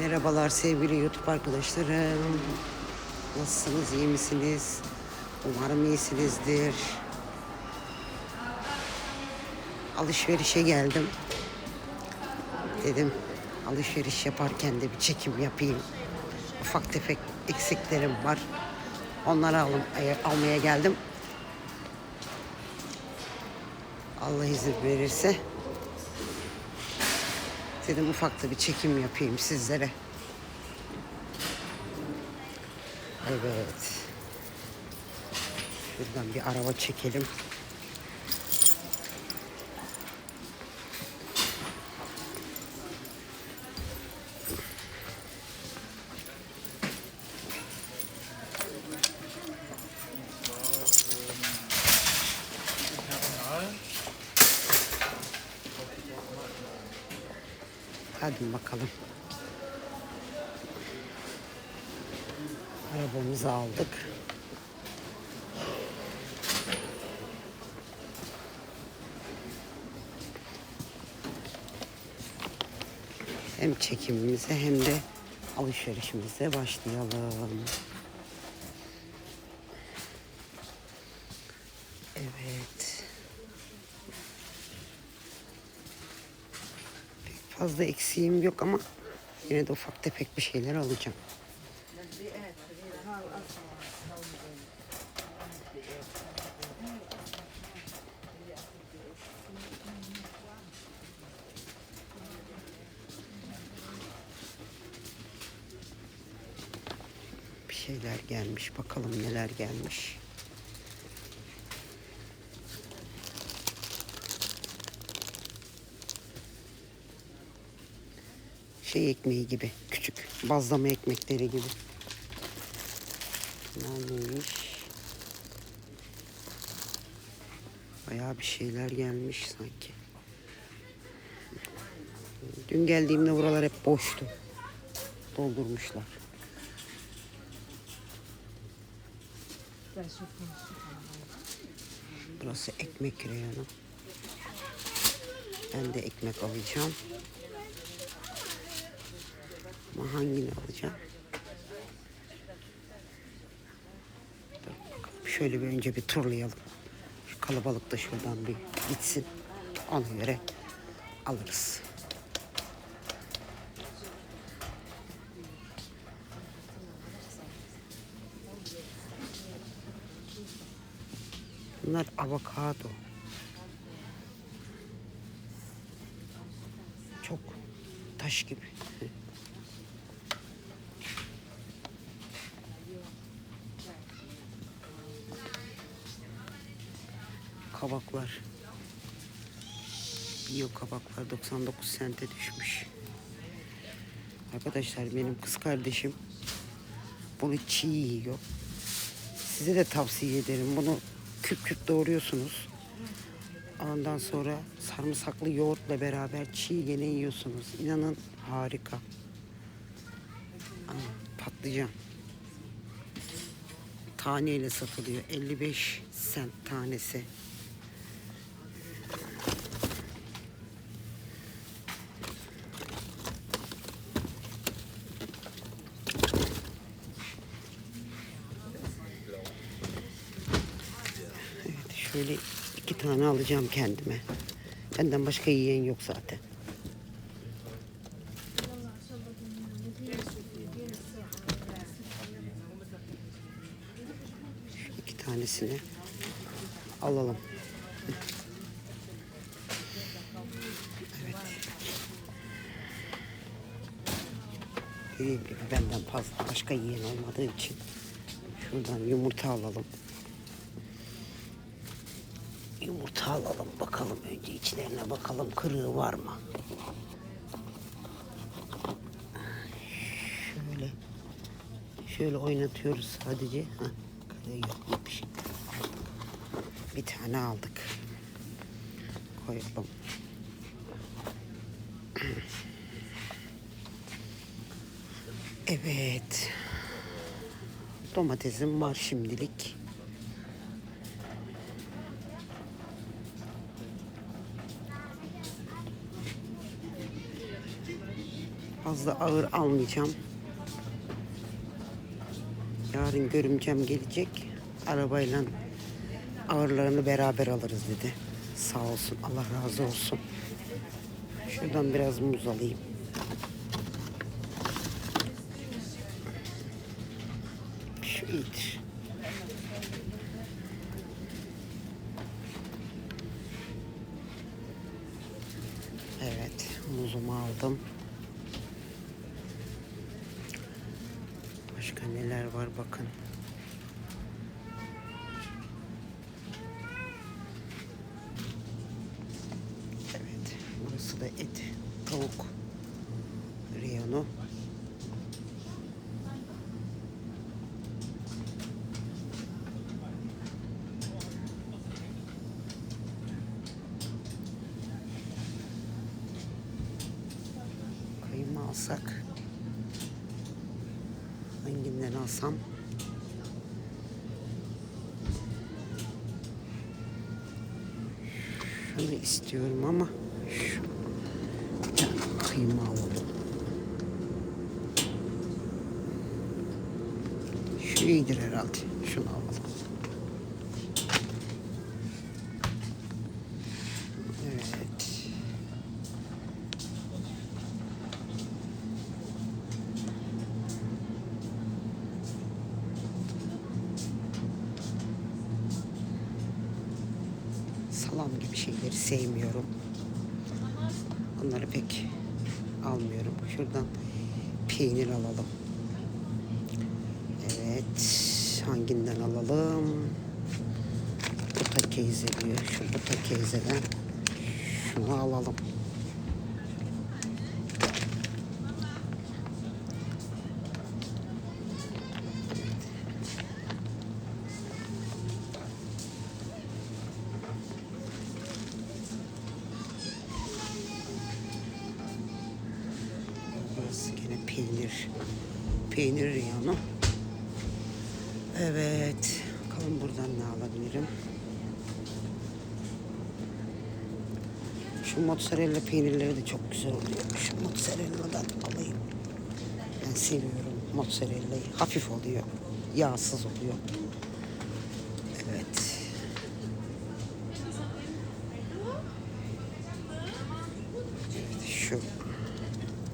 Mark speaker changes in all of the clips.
Speaker 1: Merhabalar sevgili YouTube arkadaşlarım. Nasılsınız, iyi misiniz? Umarım iyisinizdir. Alışverişe geldim. Dedim alışveriş yaparken de bir çekim yapayım. Ufak tefek eksiklerim var. Onları alım, almaya geldim. Allah izin verirse dedim ufak da bir çekim yapayım sizlere. Evet. Şuradan bir araba çekelim. Hadi bakalım. Arabamızı aldık. Hem çekimimize hem de alışverişimize başlayalım. Evet. Pek fazla eksiğim yok ama yine de ufak tefek bir şeyler alacağım. Bir şeyler gelmiş. Bakalım neler gelmiş. Şey ekmeği gibi. Küçük bazlama ekmekleri gibi. Neymiş? Bayağı bir şeyler gelmiş sanki. Dün geldiğimde buralar hep boştu. Doldurmuşlar. Burası ekmek reyonu. Ben de ekmek alacağım. Ama hangini alacağım? Şöyle bir önce bir turlayalım. Şu kalabalık da şuradan bir gitsin. Ona göre alırız. Bunlar avokado. Çok taş gibi. Kabaklar. Biyo kabaklar 99 sente düşmüş. Arkadaşlar benim kız kardeşim bunu çiğ yiyor. Size de tavsiye ederim. Bunu küp küp doğruyorsunuz. Ondan sonra sarımsaklı yoğurtla beraber çiğ gene yiyorsunuz. İnanın harika. Aa, patlıcan. Taneyle satılıyor. 55 sent tanesi. Evet, şöyle iki tane alacağım kendime. Benden başka yiyen yok zaten. Şu iki tanesini alalım. Evet. Dediğim gibi benden fazla başka yiyen olmadığı için şuradan yumurta alalım. Yumurta alalım bakalım önce içlerine bakalım kırığı var mı? Şöyle şöyle oynatıyoruz sadece. Kırığı yokmuş. Bir tane aldık. Koyalım. Evet. Domatesim var şimdilik. Fazla ağır almayacağım. Yarın görümcem gelecek. Arabayla ağırlarını beraber alırız dedi. Sağ olsun. Allah razı olsun. Şuradan biraz muz alayım. Şu iyidir. Evet, muzumu aldım. Başka neler var bakın. Evet, burası da et, tavuk reyonu. Kıyma alsak. Hanginden alsam? Şunu istiyorum ama şu kıyma alalım. Şu iyidir herhalde. Şunu alalım. Evet. salam gibi şeyleri sevmiyorum. Onları pek almıyorum. Şuradan peynir alalım. Evet. Hanginden alalım? Buta keyze diyor. Şu buta keyzeden şunu alalım. Peynir. Peynir reyonu. Evet. Bakalım buradan ne alabilirim. Şu mozzarella peynirleri de çok güzel oluyor. Şu mozzarella'dan alayım. Ben seviyorum mozzarella'yı. Hafif oluyor. Yağsız oluyor. Evet. Evet şu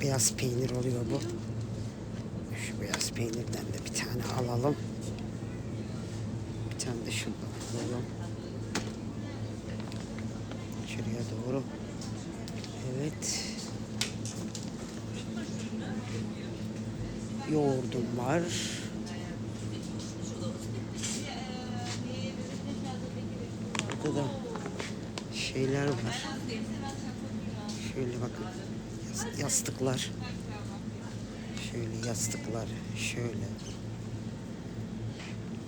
Speaker 1: beyaz peynir oluyor bu. Peynirden de bir tane alalım. Bir tane de şundan alalım. Şuraya doğru. Evet. Yoğurdum var. Burada da şeyler var. Şöyle bakın. Yas- Yastıklar. Yastıklar. Şöyle.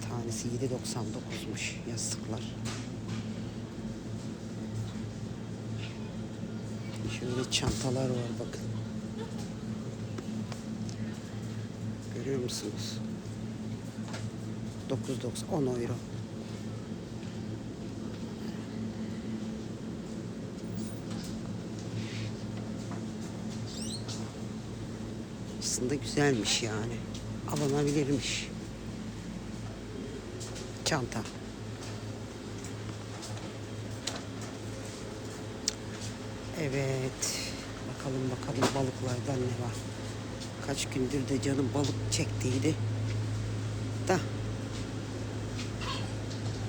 Speaker 1: Tanesi 7.99'muş yastıklar. Şöyle çantalar var bakın. Görüyor musunuz? 9.90 10 euro. Aslında güzelmiş yani. Alınabilirmiş. Çanta. Evet. Bakalım bakalım balıklardan ne var. Kaç gündür de canım balık çektiydi. Da.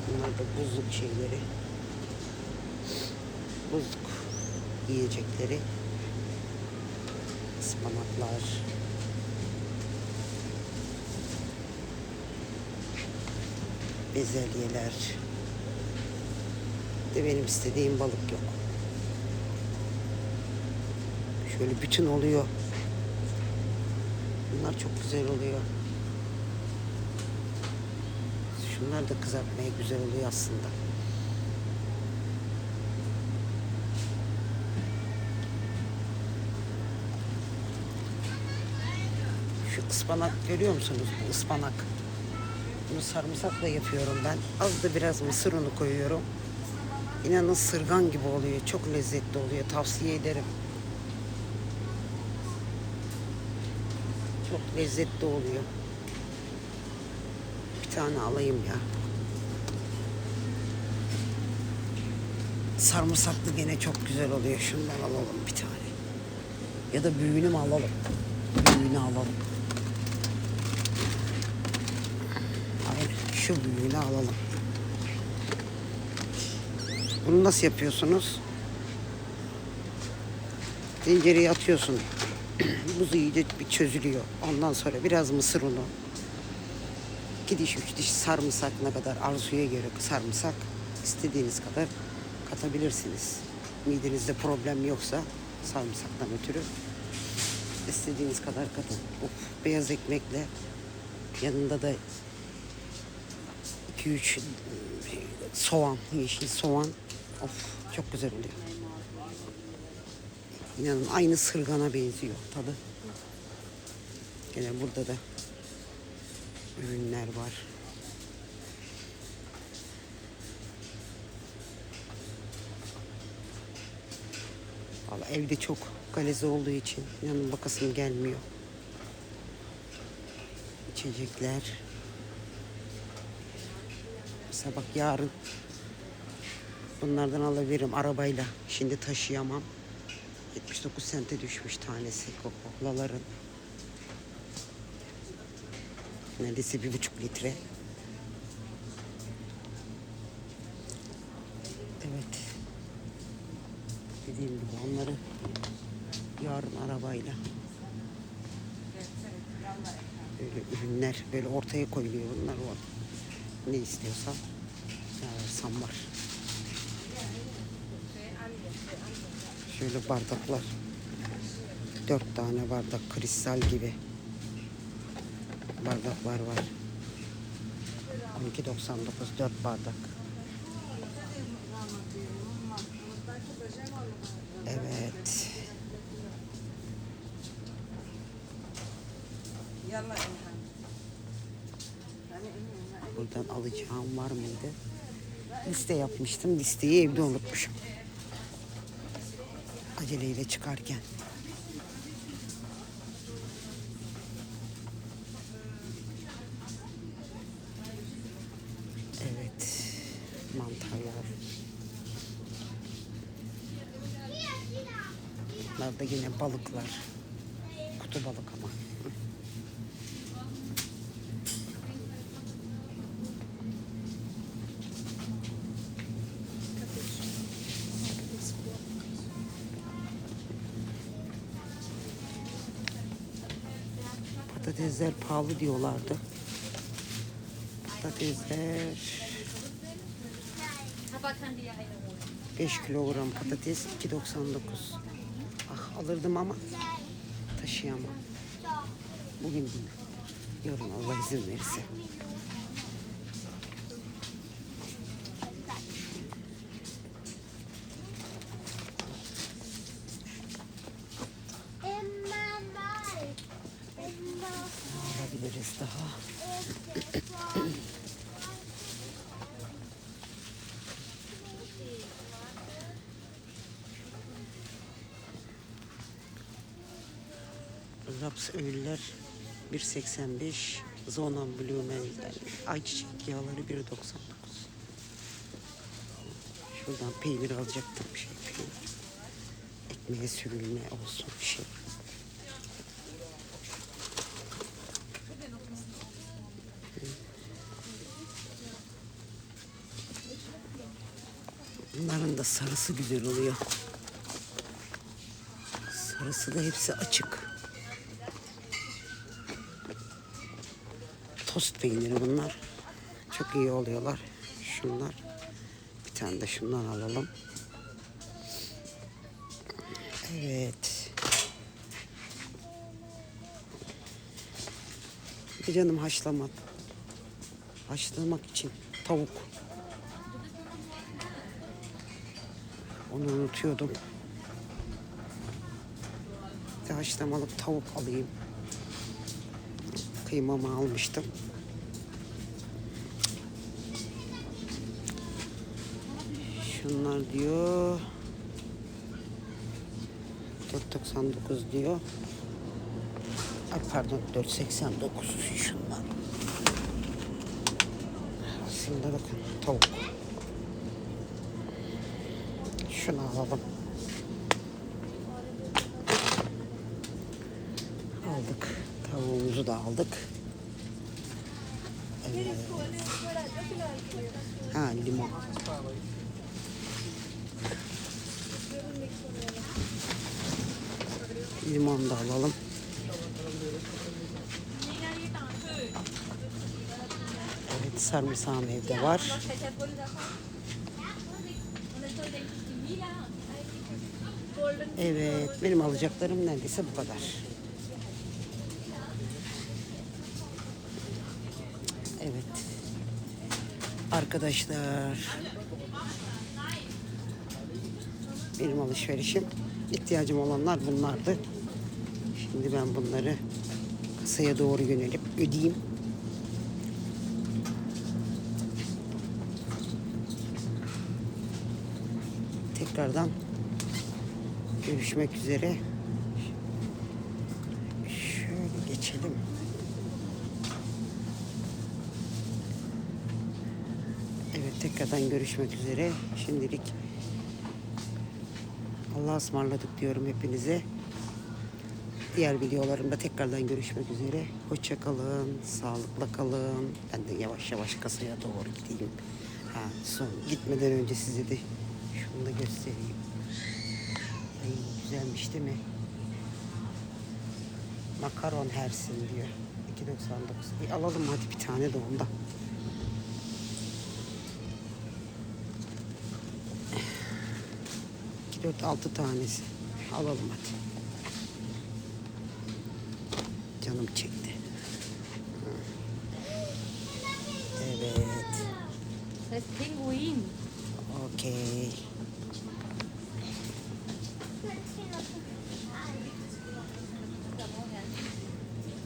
Speaker 1: Bunlar da buzluk şeyleri. Buzluk yiyecekleri. ıspanaklar. Bezelyeler. De benim istediğim balık yok. Şöyle bütün oluyor. Bunlar çok güzel oluyor. Şunlar da kızartmaya güzel oluyor aslında. Şu ıspanak görüyor musunuz? Bu ıspanak. Bunu sarımsakla yapıyorum ben. Az da biraz mısır unu koyuyorum. İnanın sırgan gibi oluyor. Çok lezzetli oluyor. Tavsiye ederim. Çok lezzetli oluyor. Bir tane alayım ya. Sarımsaklı gene çok güzel oluyor. Şundan alalım bir tane. Ya da büyüğünü mü alalım? Büyüğünü alalım. Şu alalım. Bunu nasıl yapıyorsunuz? Tencereye atıyorsun. Buz iyice bir çözülüyor. Ondan sonra biraz mısır unu. İki diş, üç diş sarımsak ne kadar arzuya göre sarımsak istediğiniz kadar katabilirsiniz. Midenizde problem yoksa sarımsaktan ötürü istediğiniz kadar katın. Of, beyaz ekmekle yanında da 2-3 soğan, yeşil soğan. Of çok güzel oluyor. İnanın aynı sırgana benziyor tadı. Gene burada da ürünler var. Valla evde çok galeze olduğu için inanın bakasım gelmiyor. İçecekler. Mesela bak yarın bunlardan alabilirim arabayla. Şimdi taşıyamam. 79 sente düşmüş tanesi Coca-Cola'ların. Neredeyse bir buçuk litre. Evet. Dediğim gibi onları yarın arabayla böyle ürünler böyle ortaya koyuluyor bunlar o ne istiyorsam var. Şöyle bardaklar. Dört tane bardak kristal gibi bardaklar var. 12.99 dört bardak. Evet. Buradan alacağım var mıydı? Liste yapmıştım. Listeyi evde unutmuşum. Aceleyle çıkarken. Evet. Mantarlar. Bunlar da yine balıklar. Kutu balık ama. Patatesler pahalı diyorlardı. Patatesler 5 kilogram patates 2.99. Ah alırdım ama taşıyamam. Bugün değil. Yarın Allah izin verirse. Raps öğüller 1.85 Zonan Blumen'den ayçiçek yağları 1.99 Şuradan peynir alacaktım bir şey peynir. Ekmeğe sürülme olsun bir şey. Bunların da sarısı güzel oluyor. Sarısı da hepsi açık. Tost peyniri bunlar. Çok iyi oluyorlar. Şunlar. Bir tane de şundan alalım. Evet. Bir canım haşlamak. Haşlamak için tavuk. Onu unutuyordum. Bir de haşlamalık tavuk alayım. Kıymamı almıştım. Şunlar diyor. 4.99 diyor. Ay pardon 489 şundan. Aslında bakın tavuk. Şunu alalım. Aldık. Tavuğumuzu da aldık. Evet. Ha limon. Limon da alalım. Evet sarımsağım evde var. Evet benim alacaklarım neredeyse bu kadar. Evet. Arkadaşlar. Benim alışverişim. ihtiyacım olanlar bunlardı. Şimdi ben bunları kasaya doğru yönelip ödeyeyim. Tekrardan görüşmek üzere. Şöyle geçelim. Evet tekrardan görüşmek üzere. Şimdilik Allah'a ısmarladık diyorum hepinize. Diğer videolarımda tekrardan görüşmek üzere. Hoşça kalın, sağlıkla kalın. Ben de yavaş yavaş kasaya doğru gideyim. Ha, son gitmeden önce size de şunu da göstereyim. Ay güzelmiş değil mi? Makaron hersin diyor. 2.99. Bir alalım hadi bir tane de ondan. Dört, altı tanesi. Alalım hadi. Canım çekti. Evet.
Speaker 2: Das ist Pinguin.
Speaker 1: Okey.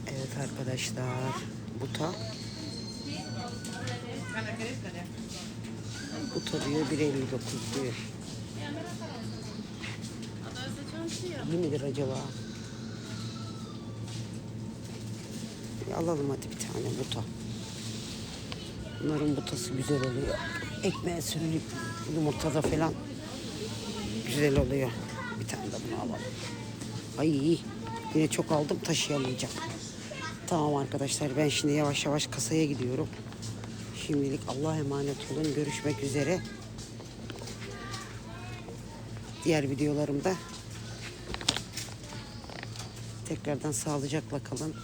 Speaker 1: Evet arkadaşlar. Buta. Buta diyor 1.59 diyor. İyi midir acaba? Bir alalım hadi bir tane buta. Bunların butası güzel oluyor. Ekmeğe sürülüp yumurtada falan güzel oluyor. Bir tane de bunu alalım. Ay yine çok aldım taşıyamayacağım. Tamam arkadaşlar ben şimdi yavaş yavaş kasaya gidiyorum. Şimdilik Allah'a emanet olun. Görüşmek üzere. Diğer videolarımda tekrardan sağlıcakla kalın.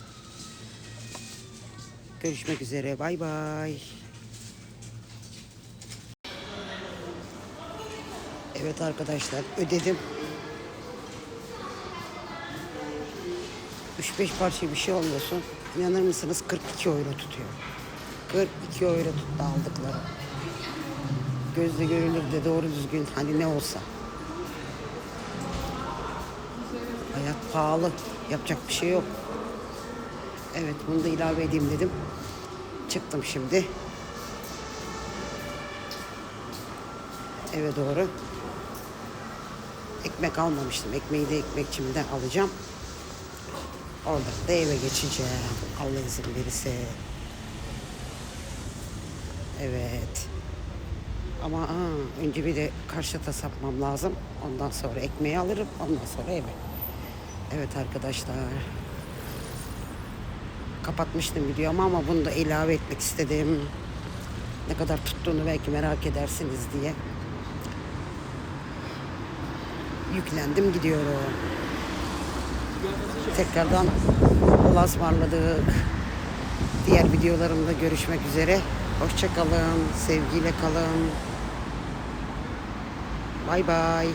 Speaker 1: Görüşmek üzere. Bay bay. Evet arkadaşlar ödedim. 3-5 parça bir şey alıyorsun. İnanır mısınız 42 euro tutuyor. 42 euro tuttu aldıkları. Gözle görülür de doğru düzgün hani ne olsa. Hayat pahalı. Yapacak bir şey yok. Evet bunu da ilave edeyim dedim. Çıktım şimdi. Eve doğru. Ekmek almamıştım. Ekmeği de ekmekçimden alacağım. Oradan da eve geçeceğim. Allah izin verirse. Evet. Ama aa, önce bir de karşıta sapmam lazım. Ondan sonra ekmeği alırım. Ondan sonra eve. Evet arkadaşlar. Kapatmıştım videomu ama bunu da ilave etmek istedim. Ne kadar tuttuğunu belki merak edersiniz diye. Yüklendim gidiyorum. Tekrardan Allah'a ısmarladık. Diğer videolarımda görüşmek üzere. Hoşça kalın, sevgiyle kalın. Bay bay.